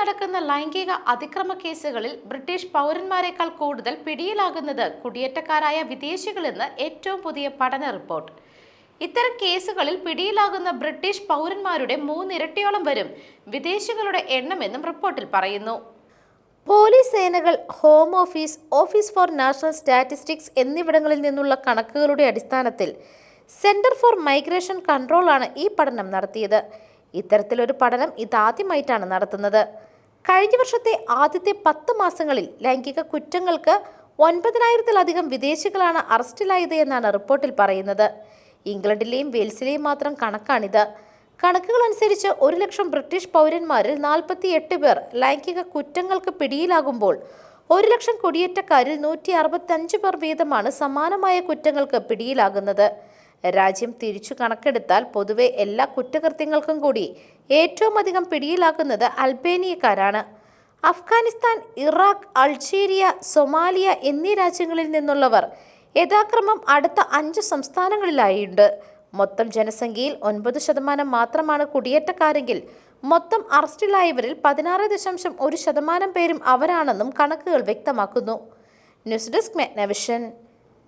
നടക്കുന്ന ലൈംഗിക അതിക്രമ കേസുകളിൽ ബ്രിട്ടീഷ് പൗരന്മാരെക്കാൾ കൂടുതൽ പിടിയിലാകുന്നത് കുടിയേറ്റക്കാരായ വിദേശികളെന്ന് ഏറ്റവും പുതിയ പഠന റിപ്പോർട്ട്. ഇത്തരം കേസുകളിൽ പിടിയിലാകുന്ന ബ്രിട്ടീഷ് പൗരന്മാരുടെ മൂന്നിരട്ടിയോളം വരും വിദേശികളുടെ എണ്ണമെന്നും റിപ്പോർട്ടിൽ പറയുന്നു. പോലീസ് സേനകൾ home office office for national statistics എന്നിവിടങ്ങളിൽ നിന്നുള്ള കണക്കുകളുടെ അടിസ്ഥാനത്തിൽ സെന്റർ ഫോർ മൈഗ്രേഷൻ കൺട്രോൾ ആണ് ഈ പഠനം നടത്തിയത്. ഇത്തരത്തിലൊരു പഠനം ഇതാദ്യമായിട്ടാണ് നടത്തുന്നത്. കഴിഞ്ഞ വർഷത്തെ ആദ്യത്തെ പത്ത് മാസങ്ങളിൽ ലൈംഗിക കുറ്റങ്ങൾക്ക് ഒൻപതിനായിരത്തിലധികം വിദേശികളാണ് അറസ്റ്റിലായത് എന്നാണ് റിപ്പോർട്ടിൽ പറയുന്നത്. ഇംഗ്ലണ്ടിലെയും വെയിൽസിലെയും മാത്രം കണക്കാണിത്. കണക്കുകൾ അനുസരിച്ച് ഒരു ലക്ഷം ബ്രിട്ടീഷ് പൗരന്മാരിൽ നാൽപ്പത്തി എട്ട് പേർ ലൈംഗിക കുറ്റങ്ങൾക്ക് പിടിയിലാകുമ്പോൾ ഒരു ലക്ഷം കുടിയേറ്റക്കാരിൽ നൂറ്റി അറുപത്തഞ്ച് പേർ വീതമാണ് സമാനമായ കുറ്റങ്ങൾക്ക് പിടിയിലാകുന്നത്. രാജ്യം തിരിച്ചു കണക്കെടുത്താൽ പൊതുവെ എല്ലാ കുറ്റകൃത്യങ്ങൾക്കും കൂടി ഏറ്റവും അധികം പിടിയിലാക്കുന്നത് അൽബേനിയക്കാരാണ്. അഫ്ഗാനിസ്ഥാൻ ഇറാഖ് അൾജീരിയ സൊമാലിയ എന്നീ രാജ്യങ്ങളിൽ നിന്നുള്ളവർ യഥാക്രമം അടുത്ത അഞ്ച് സംസ്ഥാനങ്ങളിലായുണ്ട്. മൊത്തം ജനസംഖ്യയിൽ ഒൻപത് ശതമാനം മാത്രമാണ് കുടിയേറ്റക്കാരെങ്കിൽ മൊത്തം അറസ്റ്റിലായവരിൽ പതിനാറ് ദശാംശം ഒരു ശതമാനം പേരും അവരാണെന്നും കണക്കുകൾ വ്യക്തമാക്കുന്നു. News desk മെഗ്നവിഷൻ.